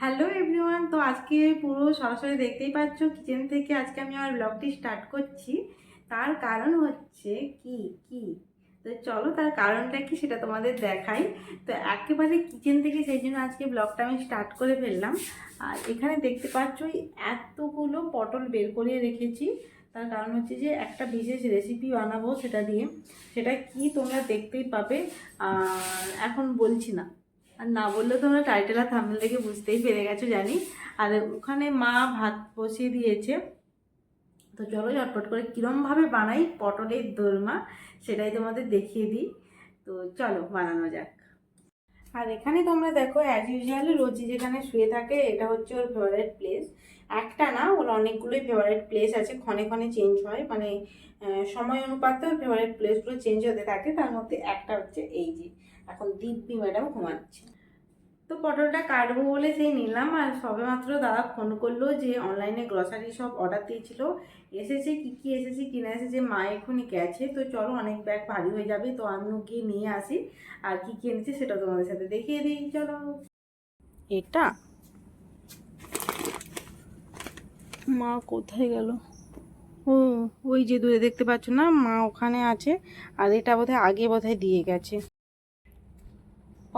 Hello everyone, তো আজকে পুরো সরাসরি দেখতেই পাচ্ছ কিচেন থেকে আজকে আমি আমার ব্লগটি স্টার্ট করছি। তার কারণ হচ্ছে কি কি? তো চলো তার কারণটা কি সেটা তোমাদের দেখাই। তো একেবারে কিচেন থেকে সেই জন্য আজকে ব্লগটা আমি স্টার্ট করে ফেললাম। আর এখানে দেখতে পাচ্ছ এতগুলো পটল বের করিয়ে রেখেছি। তার কারণ হচ্ছে যে একটা বিশেষ রেসিপি বানাবো সেটা দিয়ে। সেটা কি তোমরা দেখতেই পাবে। এখন বলছি না। আর না বললেও তোমরা টাইটেল আর থামনেল দেখে বুঝতেই পেরে গেছো, জানি। আর ওখানে মা ভাত বসিয়ে দিয়েছে। তো চলো ঝটপট করে কীরমভাবে বানাই পটলের দোরমা, সেটাই তোমাদের দেখিয়ে দিই। তো চলো বানানো যাক। আর এখানে তোমরা দেখো অ্যাজ ইউজুয়াল রোজি যেখানে শুয়ে থাকে, এটা হচ্ছে ওর ফেভারিট প্লেস একটা না, ওর অনেকগুলোই ফেভারিট প্লেস আছে, ক্ষণে ক্ষণে চেঞ্জ হয়। মানে সময় অনুপাতে ওর ফেভারিট প্লেসগুলো চেঞ্জ হতে থাকে। তার মধ্যে একটা হচ্ছে এই যে। এখন দিব্যি ম্যাডাম ঘুমাচ্ছে। তো পটলটা কাটবো বলে সেই নিলাম, আর সবে মাত্র দাদা ফোন করল যে অনলাইনে গ্রসারি সব অর্ডার দিয়েছিল। এসেছে কি কি এসেছে, কিনে এসেছে মা এখনই গেছে। তো চলো অনেক ব্যাগ ভারী হয়ে যাবে, তো আমিও গিয়ে নিয়ে আসি। আর কি কি এনেছে সেটা তোমাদের সাথে দেখিয়ে দিই, চলো। এটা? মা কোথায় গেল? ও, ওই যে দূরে দেখতে পাচ্ছ না, মা ওখানে আছে। আর এটা বোধহয় আগে বোধহয় দিয়ে গেছে।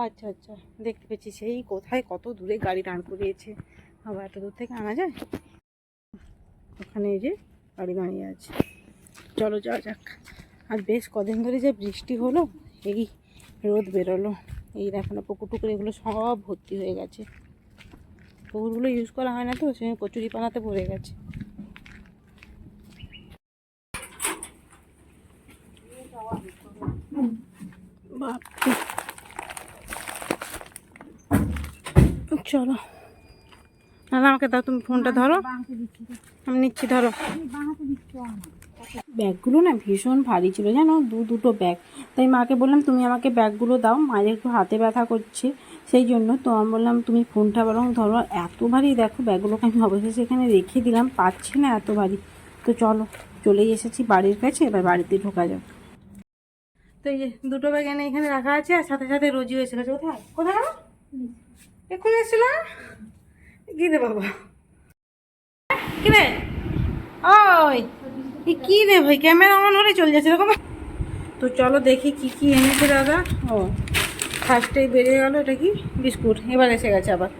আচ্ছা আচ্ছা দেখতে পেয়েছি। সেই কোথায় কত দূরে গাড়ি দাঁড় করিয়েছে। আবার এত দূর থেকে আনা যায়? ওখানে এই যে গাড়ি দাঁড়িয়ে আছে। চলো, যাওয়া যাক। আর বেশ কদিন ধরে যে বৃষ্টি হলো, এই রোদ বেরোলো। এই দেখো পুকুর টুকুর এগুলো সব ভর্তি হয়ে গেছে। পুকুরগুলো ইউজ করা হয় না তো, সেই কচুরি পানাতে ভরে গেছে। বাপরে। চলো। না, আমাকে দাও তুমি ফোনটা ধরো। আমি নিচ্ছি ধরো। ব্যাগগুলো না ভীষণ ভারী ছিল জানো? দু দুটো ব্যাগ। তাই মাকে বললাম তুমি আমাকে ব্যাগগুলো দাও। মায়ের একটু হাতে ব্যথা করছে। সেই জন্য তো আমি বললাম তুমি ফোনটা বরং ধরো। এত ভারী দেখো ব্যাগগুলোকে আমি অবশেষে এখানে রেখে দিলাম। পাচ্ছি না এত ভারী। তো চলো চলেই এসেছি বাড়ির কাছে। এবার বাড়িতে ঢোকা যাও তো এই যে দুটো ব্যাগ এনে এখানে রাখা আছে আর সাথে সাথে রোজিও এসে গেছে। কোথায়? কোথায় এক্ষুনি এসেছিল কি রে বাবা। কি রে? ওই কি রে ভাই, ক্যামেরা অন হলে চলে যাচ্ছে এরকম। তো চলো দেখি কি কি এনেছে দাদা। ও ফার্স্টেই বেরিয়ে গেল, এটা কি? বিস্কুট, এবার এসে গেছে আবার।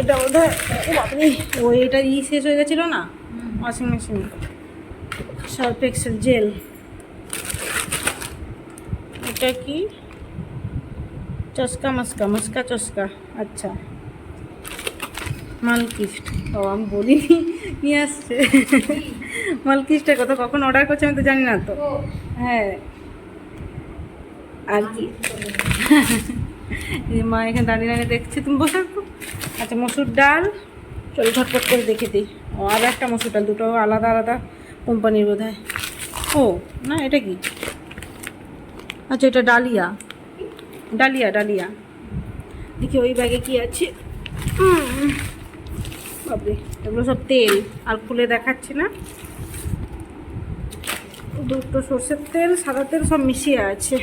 এটা বোধহয়, ও বাপরে, ও এটা ই শেষ হয়ে গেছিল না? Washing machine. Surf Excel gel এটা কি? চস্কা মস্কা মস্কা চসকা। আচ্ছা। মালকিস্ট। ও, আমি বলিনি, নিয়ে আসছে। মালকিস্টের কথা কখন অর্ডার করছে আমি তো জানি না তো। হ্যাঁ। আর কি? মা এখানে দাঁড়িয়ে দাঁড়িয়ে দেখছে, তুমি বসে আচ্ছা মসুর ডাল, চল ঝটপট করে দেখে দিই। ও, আর একটা মসুর ডাল, দুটো আলাদা আলাদা কোম্পানির বোধ হয় ও, না, এটা কি? আচ্ছা এটা ডালিয়া। Dahlia dahlia. দেখি ওই ব্যাগে কি আছে। বাপরে, এগুলো সব তেল। আর খুলে দেখাচ্ছি না। দুটো সর্ষের তেল, সাদা তেল সব মিশিয়ে আছে।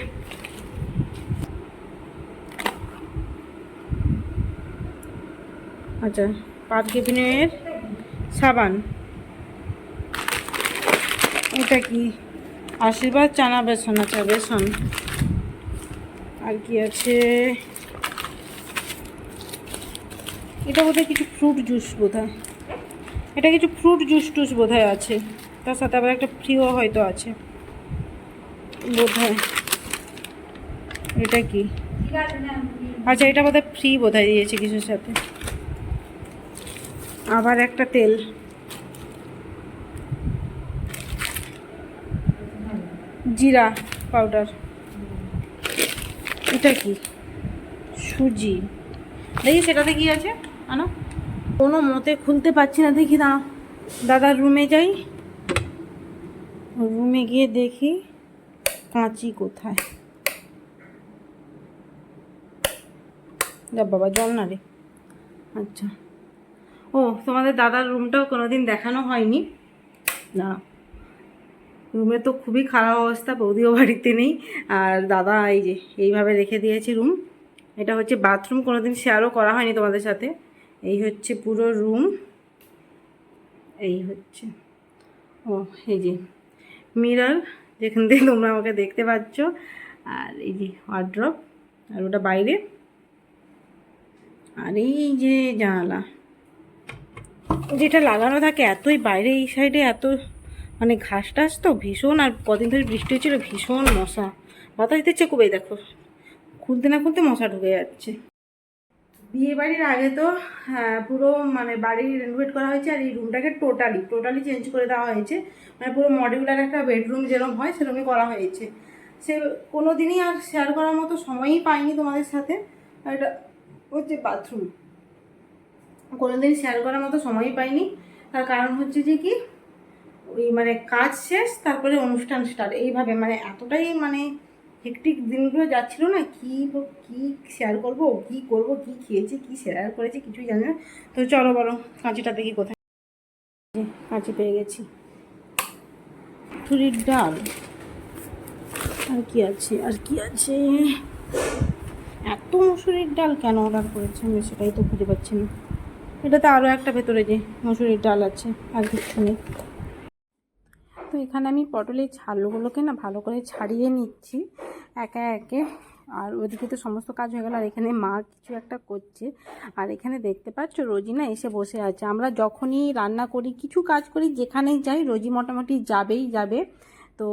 আচ্ছা পাঁচ কেবিনের সাবান। এটা কি? আশীর্বাদ, চানা বেসন আচ্ছা বেসন। আর কি আছে। এটা বোধহয় কিছু ফ্রুট জুস বোধহয়। এটা কিছু ফ্রুট জুস টুস বোধহয় আছে। তার সাথে আবার একটা ফ্রিও হয়তো আছে। বোধহয়। এটা কি? আচ্ছা এটা বোধহয় ফ্রি বোধহয় দিয়েছে কিছুর সাথে। আবার একটা তেল। জিরা পাউডার এটা কি? সুজি। দেখি সেটাতে কি আছে? আনো। কোনো মতে খুলতে পারছি না, দেখি না দাদার রুমে যাই। রুমে গিয়ে দেখি কাঁচি কোথায়। যা বাবা, জল না রে। আচ্ছা। ও, তোমাদের দাদার রুমটাও কোনোদিন দেখানো হয়নি। না রুমে তো খুবই খারাপ অবস্থা, বৌদিও বাড়িতে নেই। আর দাদা এই যে, এইভাবে রেখে দিয়েছি রুম। এটা হচ্ছে বাথরুম, কোনোদিন শেয়ারও করা হয়নি তোমাদের সাথে। এই হচ্ছে পুরো রুম। এই হচ্ছে। ও, এই যে মিরর, যেখান থেকে তোমরা আমাকে দেখতে পাচ্ছ। আর এই যে ওয়ার্ড্রপ আর ওটা বাইরে। আর এই যে জানালা। যেটা লাগানো থাকে, এতই বাইরে, এই সাইডে এত মানে ঘাস টাস তো ভীষণ আর কদিন ধরে বৃষ্টি হচ্ছিল ভীষণ মশা। বাতাস দিচ্ছে খুবই দেখো। খুলতে না খুলতে মশা ঢুকে যাচ্ছে। বিয়ে বাড়ির আগে তো হ্যাঁ, পুরো মানে বাড়ি রেনোভেট করা হয়েছে আর এই রুমটাকে টোটালি টোটালি চেঞ্জ করে দেওয়া হয়েছে। মানে পুরো মডিউলার একটা বেডরুম যেরকম হয় সেরকমই করা হয়েছে। সে কোনো দিনই আর শেয়ার করার মতো সময়ই পাইনি তোমাদের সাথে। আর এটা হচ্ছে বাথরুম কোনোদিন শেয়ার করার মতো সময়ই পাইনি। তার কারণ হচ্ছে যে কি ওই মানে কাজ শেষ, তারপরে অনুষ্ঠান স্টার্ট এইভাবে মানে এতটাই মানে হেকটিক দিনগুলো যাচ্ছিল না, কি কি শেয়ার করব, কি করব, কি খেয়েছি, কি শেয়ার করেছি কিছুই জানি না। তো চলো বলো, কাঁচিটা দেখি কোথায়। কাঁচি পেয়ে গেছি। ছুরির ডাল। আর কি আছে, আর কি আছে? এত মুসুরির ডাল কেন অর্ডার করেছে আমি সেটাই তো খুঁজে পাচ্ছি না। এটাতে আরও একটা ভেতরে যে মুসুরির ডাল আছে, আর কিছু নেই। তো এখানে আমি পটলের ছালগুলোকে না ভালো করে ছাড়িয়ে নিচ্ছি, একে একে। আর ওদিকে তো সমস্ত কাজ হয়ে গেল, আর এখানে মা কিছু একটা করছে। আর এখানে দেখতে পাচ্ছ রোজি না এসে বসে আছে। আমরা যখনই রান্না করি, কিছু কাজ করি, যেখানেই যাই, রোজি মোটামুটি যাবেই যাবে। তো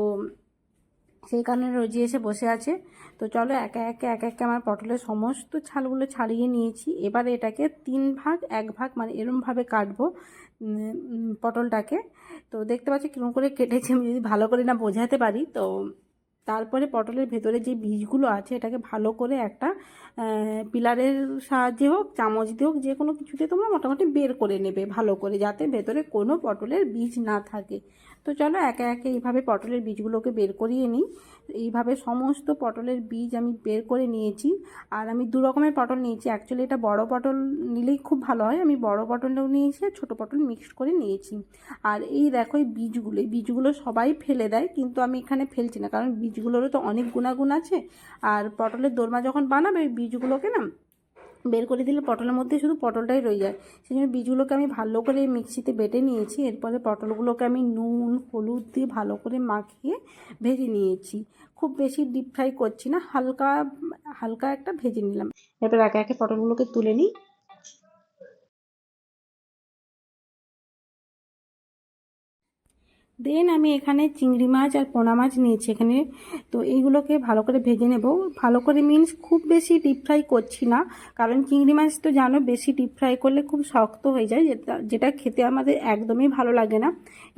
সেই কারণে রোজি এসে বসে আছে। তো চলো একে একে, এক একে আমার পটলের সমস্ত ছালগুলো ছাড়িয়ে নিয়েছি। এবার এটাকে তিন ভাগ, এক ভাগ মানে এরমভাবে কাটবো পটলটাকে। তো দেখতে পাচ্ছি কীরকম করে কেটেছি, আমি যদি ভালো করে না বোঝাতে পারি, তো তারপরে পটলের ভেতরে যে বীজগুলো আছে, এটাকে ভালো করে একটা পিলারের সাহায্যে হোক, চামচ দিয়ে হোক যে কোনো কিছুতে তোমরা মোটামুটি বের করে নেবে ভালো করে, যাতে ভেতরে কোনো পটলের বীজ না থাকে। তো চলো একে একে এইভাবে পটলের বীজগুলোকে বের করিয়ে নিই। এইভাবে সমস্ত পটলের বীজ আমি বের করে নিয়েছি। আর আমি দু রকমের পটল নিয়েছি। অ্যাকচুয়ালি এটা বড় পটল নিলেই খুব ভালো হয়। আমি বড় পটলটাও নিয়েছি আর ছোটো পটল মিক্সড করে নিয়েছি। আর এই দেখো এই বীজগুলো এই বীজগুলো সবাই ফেলে দেয়, কিন্তু আমি এখানে ফেলছি না, কারণ বীজগুলোরও তো অনেক গুণাগুণ আছে। আর পটলের দোরমা যখন বানাবে বীজগুলোকে না বের করে দিলে পটলের মধ্যে শুধু পটলটাই রয়ে যায়। সেই জন্য বীজগুলোকে আমি ভালো করে মিক্সিতে বেটে নিয়েছি। এরপরে পটলগুলোকে আমি নুন, হলুদ দিয়ে ভালো করে মাখিয়ে ভেজে নিয়েছি। খুব বেশি ডিপ ফ্রাই করছি না, হালকা হালকা একটা ভেজে নিলাম। এরপর একে একে পটলগুলোকে তুলে নিই। দেন আমি এখানে চিংড়ি মাছ আর পোনা মাছ নিয়েছি এখানে। তো এইগুলোকে ভালো করে ভেজে নেব। ভালো করে মিন্স খুব বেশি ডিপ ফ্রাই করছি না, কারণ চিংড়ি মাছ তো জানো বেশি ডিপ ফ্রাই করলে খুব শক্ত হয়ে যায়, যেটা যেটা খেতে আমাদের একদমই ভালো লাগে না।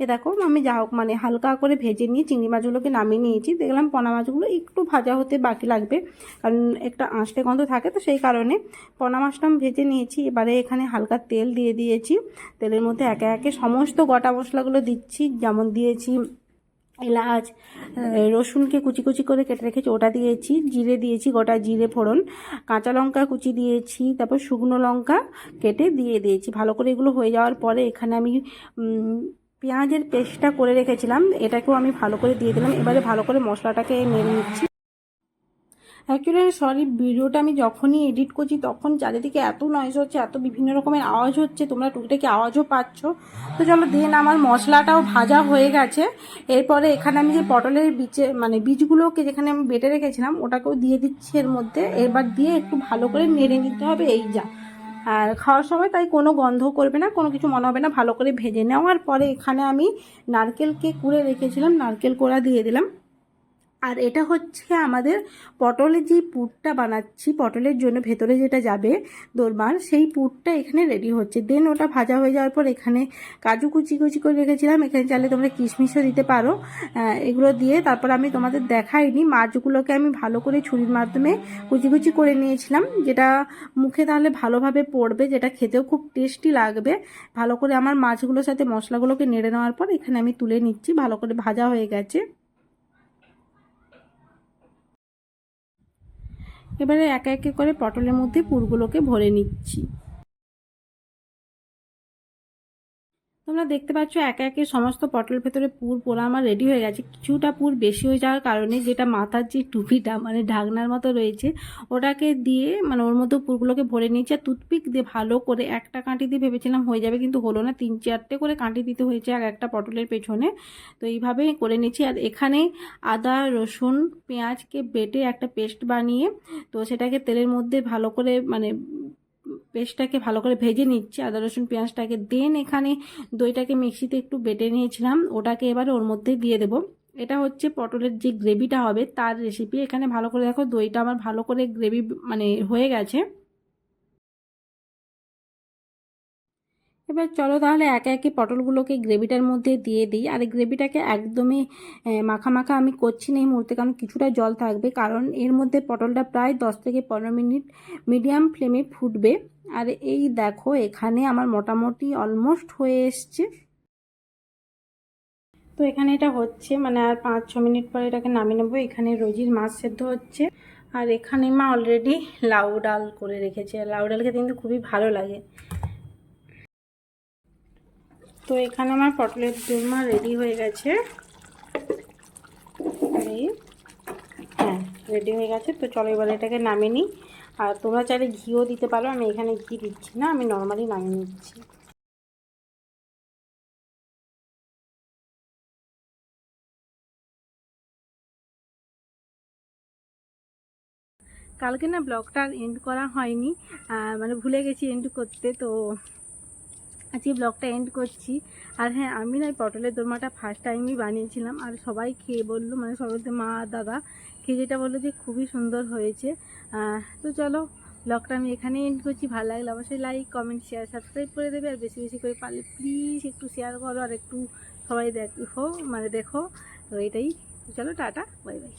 এ দেখো, আমি যা হোক মানে হালকা করে ভেজে নিয়ে চিংড়ি মাছগুলোকে নামিয়ে নিয়েছি। দেখলাম পোনা মাছগুলো একটু ভাজা হতে বাকি লাগবে, কারণ একটা আঁশটে গন্ধ থাকে তো সেই কারণে। পোনা মাছটা আমি ভেজে নিয়েছি, এবারে এখানে হালকা তেল দিয়ে দিয়েছি। তেলের মধ্যে একে একে সমস্ত গোটা মশলাগুলো দিচ্ছি, যেমন দিয়েছি, এলাচ রসুনকে কুচি কুচি করে কেটে রেখেছি, ওটা দিয়েছি, জিরে দিয়েছি, গোটা জিরে ফোড়ন, কাঁচা লঙ্কা কুচি দিয়েছি, তারপর শুকনো লঙ্কা কেটে দিয়ে দিয়েছি। ভালো করে এগুলো হয়ে যাওয়ার পরে এখানে আমি পেঁয়াজের পেস্টটা করে রেখেছিলাম, এটাকেও আমি ভালো করে দিয়ে দিলাম। এবারে ভালো করে মশলাটাকে নেড়ে নিচ্ছি। অ্যাকচুয়ালি সরি ভিডিওটা আমি যখনই এডিট করছি, তখন চারিদিকে এত নয়েজ হচ্ছে, এত বিভিন্ন রকমের আওয়াজ হচ্ছে, তোমরা টুকটাকি আওয়াজও পাচ্ছ। তো চলো দেন আমার মশলাটাও ভাজা হয়ে গেছে। এরপরে এখানে আমি যে পটলের বীজে মানে বীজগুলোকে যেখানে আমি বেটে রেখেছিলাম, ওটাকেও দিয়ে দিচ্ছি এর মধ্যে। এবার দিয়ে একটু ভালো করে নেড়ে নিতে হবে, এই যা। আর খাওয়ার সময় তাই কোনো গন্ধ করবে না, কোনো কিছু মনে হবে না, ভালো করে ভেজে নেওয়ার পরে এখানে আমি নারকেলকে কুড়ে রেখেছিলাম, নারকেল কোড়া দিয়ে দিলাম। আর এটা হচ্ছে আমাদের পটলের যে পুরটা বানাচ্ছি, পটলের জন্য ভেতরে যেটা যাবে দোরমার সেই পুরটা এখানে রেডি হচ্ছে। দেন ওটা ভাজা হয়ে যাওয়ার পর এখানে কাজু কুচি কুচি করে রেখেছিলাম। এখানে চাইলে তোমরা কিশমিশও দিতে পারো। এগুলো দিয়ে তারপর আমি তোমাদের দেখাইনি। মাছগুলোকে আমি ভালো করে ছুরির মাধ্যমে কুচি কুচি করে নিয়েছিলাম, যেটা মুখে তাহলে ভালোভাবে পড়বে, যেটা খেতেও খুব টেস্টি লাগবে। ভালো করে আমার মাছগুলোর সাথে মশলাগুলোকে নেড়ে নেওয়ার পর এখানে আমি তুলে নিচ্ছি। ভালো করে ভাজা হয়ে গেছে। এবারে একে একে করে পটলের মধ্যে পুরগুলোকে ভরে নিচ্ছি। তোমরা দেখতে পাচ্ছ একে একে সমস্ত পটল ভেতরে পুর পোড়া আমার রেডি হয়ে গেছে। কিছুটা পুর বেশি হয়ে যাওয়ার কারণে যেটা মাথার যে টুপিটা মানে ঢাকনার মতো রয়েছে, ওটাকে দিয়ে মানে ওর মধ্যে পুরগুলোকে ভরে নিয়েছি। আর টুথপিক দিয়ে ভালো করে একটা কাঁটি দিয়ে ভেবেছিলাম হয়ে যাবে, কিন্তু হলো না। তিন চারটে করে কাঁটি দিতে হয়েছে এক একটা পটলের পেছনে। তো এইভাবে করে নিয়েছি। আর এখানে আদা, রসুন, পেঁয়াজকে বেটে একটা পেস্ট বানিয়ে, তো সেটাকে তেলের মধ্যে ভালো করে মানে পেস্টটাকে ভালো করে ভেজে নিচ্ছি। আদা, রসুন, পেঁয়াজটাকে দেন এখানে। দইটাকে মিক্সিতে একটু বেটে নিয়েছিলাম। ওটাকে এবারে ওর মধ্যে দিয়ে দেবো। এটা হচ্ছে পটলের যে গ্রেভিটা হবে, তার রেসিপি এখানে ভালো করে দেখো, দইটা আমার ভালো করে গ্রেভি মানে হয়ে গেছে। এবার চলো তাহলে একে একে পটলগুলোকে গ্রেভিটার মধ্যে দিয়ে দিই। আর গ্রেভিটাকে একদমই আহ, মাখা মাখা আমি করছি না এই মুহূর্তে কারণ কিছুটা জল থাকবে কারণ এর মধ্যে পটলটা প্রায় দশ থেকে পনেরো মিনিট মিডিয়াম ফ্লেমে ফুটবে। আর এই দেখো এখানে আমার মোটামুটি অলমোস্ট হয়ে এসছে। তো এখানে এটা হচ্ছে মানে আর পাঁচ ছ মিনিট পরে এটাকে নামিয়ে নেব। এখানে রোজির মাছ সেদ্ধ হচ্ছে। আর এখানে মা অলরেডি লাউ ডাল করে রেখেছে। লাউ ডাল খেতে কিন্তু খুবই ভালো লাগে। তো এখানে আমার পটলের দোরমা রেডি হয়ে গেছে। হ্যাঁ রেডি হয়ে গেছে। তো চলো এবার এটাকে নামিয়ে নিই। আর তোমরা চাইলে ঘিও দিতে পারো। আমি এখানে ঘি দিচ্ছি না, আমি নর্মালি নামিয়ে নিচ্ছি। কালকে না ব্লগটা এন্ড করা হয়নি। মানে ভুলে গেছি এন্ড করতে, তো আজকে ব্লগটা এন্ড করছি। আর হ্যাঁ আমি না পটলের দোরমাটা ফার্স্ট টাইমই বানিয়েছিলাম। আর সবাই খেয়ে বলল মানে সবাই মা, দাদা। খেয়ে যেটা বলল যে, খুবই সুন্দর হয়েছে। তো চলো ব্লগটা আমি এখানেই এন্ড করছি। ভালো লাগলে অবশ্যই লাইক কমেন্ট শেয়ার সাবস্ক্রাইব করে দেবে। আর বেশি বেশি করে পারলে প্লিজ একটু শেয়ার করো। আর একটু সবাই দেখো মানে দেখো। তো এটাই। চলো, টাটা বাই বাই